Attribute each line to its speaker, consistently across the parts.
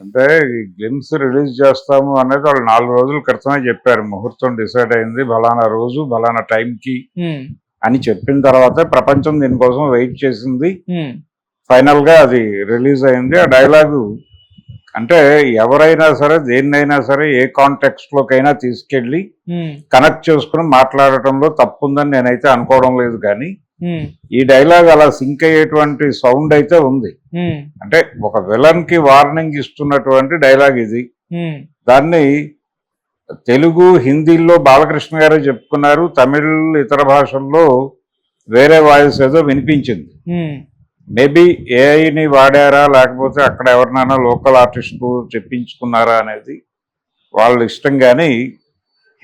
Speaker 1: అంటే ఈ glimpse release చేస్తాము అనేది వాళ్ళు నాలుగు రోజుల క్రితమే చెప్పారు. ముహూర్తం డిసైడ్ అయింది. బలానా రోజు బలానా టైంకి అని చెప్పిన తర్వాతే ప్రపంచం దీనికోసం వెయిట్ చేసింది. ఫైనల్గా అది రిలీజ్ అయింది. ఆ డైలాగు అంటే ఎవరైనా సరే దేన్నైనా సరే ఏ కాంటెక్స్ట్ లోకైనా తీసుకెళ్ళి
Speaker 2: ఉమ్,
Speaker 1: కనెక్ట్ చేసుకుని మాట్లాడటంలో తప్పుందని నేనైతే అనుకోవడం లేదు కానీ ఈ డైలాగ్ అలా సింక్ అయ్యేటువంటి సౌండ్ అయితే ఉంది. అంటే ఒక విలన్కి వార్నింగ్ ఇస్తున్నటువంటి డైలాగ్ ఇది. దాన్ని తెలుగు హిందీలో బాలకృష్ణ గారే చెప్పుకున్నారు. తమిళ్ ఇతర భాషల్లో వేరే వాయిస్ ఏదో వినిపించింది. మేబీ ఏఐని వాడారా లేకపోతే అక్కడ ఎవరినైనా లోకల్ ఆర్టిస్టు చెప్పించుకున్నారా అనేది వాళ్ళ ఇష్టం కానీ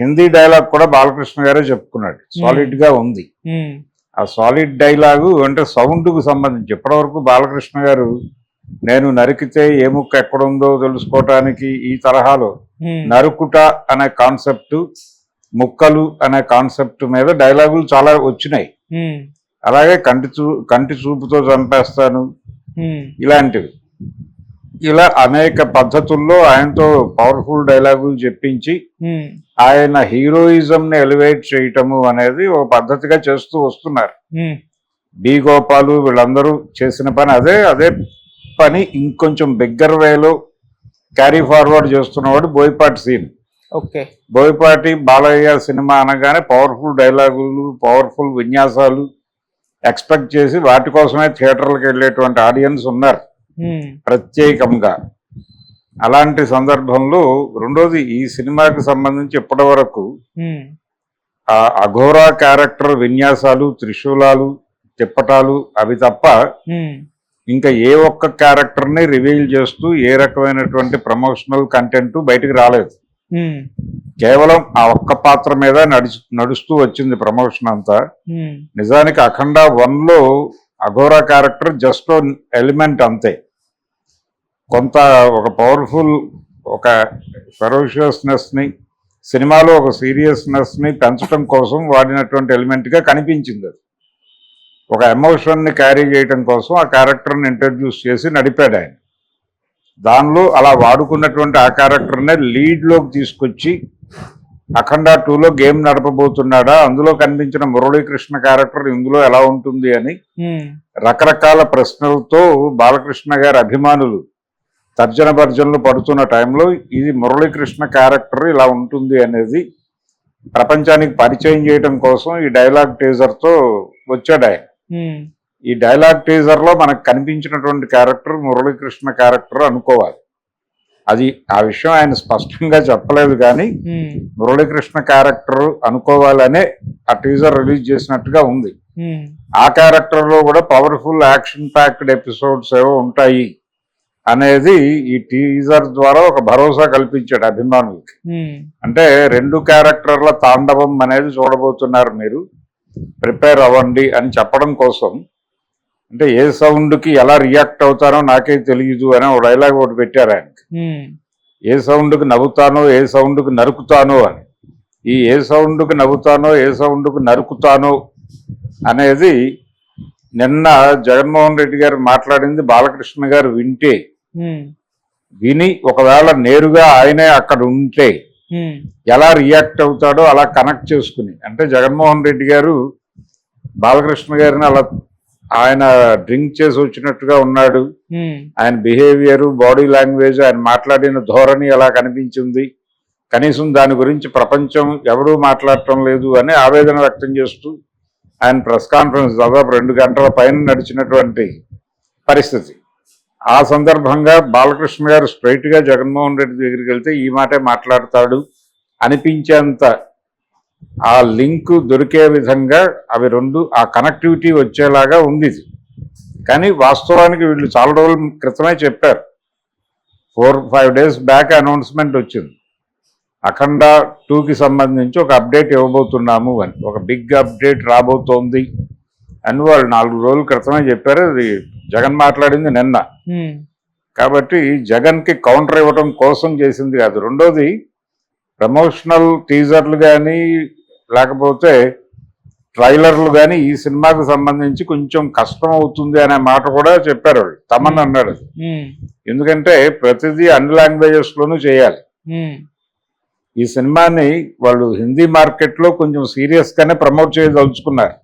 Speaker 1: హిందీ డైలాగ్ కూడా బాలకృష్ణ గారే చెప్పుకున్నాడు. సాలిడ్గా ఉంది. ఆ సాలిడ్ డైలాగు అంటే సౌండ్కు సంబంధించి ఇప్పటివరకు బాలకృష్ణ గారు నేను నరికితే ఏ ముక్క ఎక్కడుందో తెలుసుకోవటానికి ఈ తరహాలో నరుకుట అనే కాన్సెప్ట్ ముక్కలు అనే కాన్సెప్ట్ మీద డైలాగులు చాలా వచ్చినాయి. అలాగే కంటి చూ కంటి చూపుతో చంపేస్తాను. ఇలాంటివి. ఇలా అనేక పద్ధతుల్లో ఆయనతో పవర్ఫుల్ డైలాగులు చెప్పించి ఆయన హీరోయిజం ని ఎలివేట్ చేయటము అనేది ఒక పద్ధతిగా చేస్తూ వస్తున్నారు. బి గోపాలు వీళ్ళందరూ చేసిన పని అదే అదే పని ఇంకొంచెం బిగ్గర్ వేలో carry forward చేస్తున్నవాడు Boyapati scene.
Speaker 2: Okay.
Speaker 1: Boyapati Balayya cinema అనగానే పవర్ఫుల్ డైలాగులు పవర్ఫుల్ విన్యాసాలు ఎక్స్పెక్ట్ చేసి వాటి కోసమే థియేటర్లకు వెళ్ళేటువంటి ఆడియన్స్ ఉన్నారు. ప్రత్యేకంగా. అలాంటి సందర్భంలో రెండోది ఈ సినిమాకి సంబంధించి ఇప్పటి వరకు
Speaker 2: ఉమ్,
Speaker 1: ఆ అఘోరా క్యారెక్టర్ విన్యాసాలు త్రిశూలాలు తిప్పటాలు అవి తప్ప
Speaker 2: ఉమ్,
Speaker 1: ఇంకా ఏ ఒక్క క్యారెక్టర్ని రివీల్ చేస్తూ ఏ రకమైనటువంటి ప్రమోషనల్ కంటెంట్ బయటికి రాలేదు. కేవలం ఆ ఒక్క పాత్ర మీద నడిచి నడుస్తూ వచ్చింది ప్రమోషన్ అంతా. నిజానికి అఖండ వన్లో అఘోరా క్యారెక్టర్ జస్ట్ ఎలిమెంట్ అంతే. కొంత ఒక పవర్ఫుల్ ఒక ఫెరోషియస్నెస్ని సినిమాలో ఒక సీరియస్నెస్ని పెంచడం కోసం వాడినటువంటి ఎలిమెంట్గా కనిపించింది అది. ఒక ఎమోషన్ని క్యారీ చేయడం కోసం ఆ క్యారెక్టర్ని ఇంట్రడ్యూస్ చేసి నడిపాడు ఆయన. దానిలో అలా వాడుకున్నటువంటి ఆ క్యారెక్టర్నే లీడ్లోకి తీసుకొచ్చి అఖండ టూలో గేమ్ నడపబోతున్నాడా అందులో కనిపించిన మురళీకృష్ణ క్యారెక్టర్ ఇందులో ఎలా ఉంటుంది అని రకరకాల ప్రశ్నలతో బాలకృష్ణ గారి అభిమానులు తర్జన భర్జనలు పడుతున్న టైంలో ఇది మురళీకృష్ణ క్యారెక్టర్ ఇలా ఉంటుంది అనేది ప్రపంచానికి పరిచయం చేయడం కోసం ఈ డైలాగ్ టీజర్తో వచ్చాడు ఆయన. ఈ డైలాగ్ టీజర్లో మనకు కనిపించినటువంటి క్యారెక్టర్ మురళీకృష్ణ క్యారెక్టర్ అనుకోవాలి. అది ఆ విషయం ఆయన స్పష్టంగా చెప్పలేదు కానీ మురళీకృష్ణ క్యారెక్టర్ అనుకోవాలనే ఆ టీజర్ రిలీజ్ చేసినట్టుగా ఉంది. ఆ క్యారెక్టర్లో కూడా పవర్ఫుల్ యాక్షన్ ప్యాక్డ్ ఎపిసోడ్స్ ఏవో ఉంటాయి. అనేది ఈ టీజర్ ద్వారా ఒక భరోసా కల్పించాడు అభిమానులకి అంటే రెండు క్యారెక్టర్ల తాండవం అనేది చూడబోతున్నారు మీరు. ప్రిపేర్ అవ్వండి అని చెప్పడం కోసం. అంటే ఏ సౌండ్కి ఎలా రియాక్ట్ అవుతానో నాకే తెలియదు అని ఒక డైలాగ్ ఒకటి పెట్టారు ఆయనకి ఏ సౌండ్కి నవ్వుతానో ఏ సౌండ్కి నరుకుతానో అని. ఈ ఏ సౌండ్కి నవ్వుతానో ఏ సౌండ్కి నరుకుతానో అనేది నిన్న జగన్మోహన్ రెడ్డి గారు మాట్లాడింది బాలకృష్ణ గారు వింటే విని ఒకవేళ నేరుగా ఆయనే అక్కడ ఉంటే ఎలా రియాక్ట్ అవుతాడో అలా కనెక్ట్ చేసుకుని అంటే జగన్మోహన్ రెడ్డి గారు బాలకృష్ణ గారిని అలా ఆయన డ్రింక్ చేసి వచ్చినట్టుగా ఉన్నాడు. ఆయన బిహేవియర్ బాడీ లాంగ్వేజ్ ఆయన మాట్లాడిన ధోరణి ఎలా కనిపించింది కనీసం దాని గురించి ప్రపంచం ఎవరూ మాట్లాడటం లేదు అని ఆవేదన వ్యక్తం చేస్తూ ఆయన ప్రెస్ కాన్ఫరెన్స్ దాదాపు రెండు గంటల పైన నడిచినటువంటి పరిస్థితి. ఆ సందర్భంగా బాలకృష్ణ గారు స్ట్రైట్గా జగన్మోహన్ రెడ్డి దగ్గరికి వెళ్తే ఈ మాటే మాట్లాడతాడు అనిపించేంత ఆ లింక్ దొరికే విధంగా అవి రెండు ఆ కనెక్టివిటీ వచ్చేలాగా ఉంది ఇది. కానీ వాస్తవానికి వీళ్ళు చాలా రోజుల క్రితమే చెప్పారు. Four five days back announcement వచ్చింది. అఖండ టూకి సంబంధించి ఒక అప్డేట్ ఇవ్వబోతున్నాము అని. ఒక బిగ్ అప్డేట్ రాబోతోంది అని వాళ్ళు నాలుగు రోజుల క్రితమే చెప్పారు. అది జగన్ మాట్లాడింది నిన్న. కాబట్టి జగన్కి కౌంటర్ ఇవ్వడం కోసం చేసింది కాదు. రెండోది ప్రమోషనల్ టీజర్లు కానీ లేకపోతే ట్రైలర్లు కానీ ఈ సినిమాకు సంబంధించి కొంచెం కష్టం అవుతుంది అనే మాట కూడా చెప్పారు వాళ్ళు. తమన్ అన్నాడు ఎందుకంటే ప్రతిదీ అన్ని లాంగ్వేజెస్ లోనూ చేయాలి ఈ సినిమాని వాళ్ళు హిందీ మార్కెట్లో కొంచెం సీరియస్ గానే ప్రమోట్ చేయదలుచుకున్నారు.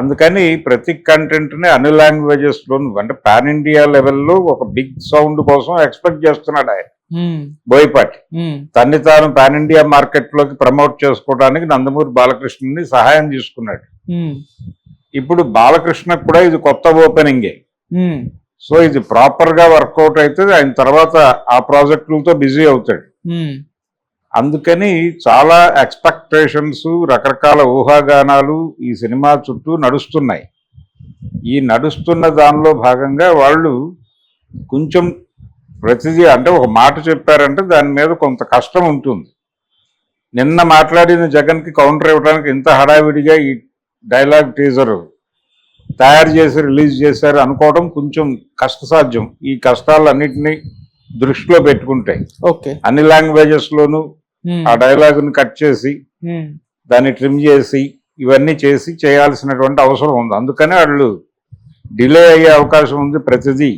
Speaker 1: అందుకని ప్రతి కంటెంట్ని అన్ని లాంగ్వేజెస్ లోను అంటే పాన్ ఇండియా లెవెల్లో ఒక బిగ్ సౌండ్ కోసం ఎక్స్పెక్ట్ చేస్తున్నాడు ఆయన. బోయపాటి. తన్ని తాను పాన్ ఇండియా మార్కెట్లోకి ప్రమోట్ చేసుకోవడానికి నందమూరి బాలకృష్ణని సహాయం తీసుకున్నాడు. ఇప్పుడు బాలకృష్ణకు కూడా ఇది కొత్త ఓపెనింగే. సో ఇది ప్రాపర్గా వర్కౌట్ అయితే ఆయన తర్వాత ఆ ప్రాజెక్టులతో బిజీ అవుతాడు. అందుకని చాలా ఎక్స్పెక్టేషన్స్ రకరకాల ఊహాగానాలు ఈ సినిమా చుట్టూ నడుస్తున్నాయి. ఈ నడుస్తున్న దానిలో భాగంగా వాళ్ళు కొంచెం ప్రతిదీ అంటే ఒక మాట చెప్పారంటే దాని మీద కొంత కష్టం ఉంటుంది. నిన్న మాట్లాడిన జగన్కి కౌంటర్ ఇవ్వడానికి ఇంత హడావిడిగా ఈ డైలాగ్ టీజర్ తయారు చేసి రిలీజ్ చేశారు అనుకోవడం కొంచెం కష్టసాధ్యం. ఈ కష్టాలన్నింటినీ దృష్టిలో పెట్టుకుంటే
Speaker 2: ఓకే.
Speaker 1: అన్ని లాంగ్వేజెస్ లోనూ
Speaker 2: ఉమ్,
Speaker 1: ఆ డైలాగ్ని కట్ చేసి దాన్ని ట్రిమ్ చేసి ఇవన్నీ చేసి చేయాల్సినటువంటి అవసరం ఉంది. అందుకని వాళ్ళు డిలే అయ్యే అవకాశం ఉంది ప్రతిదీ.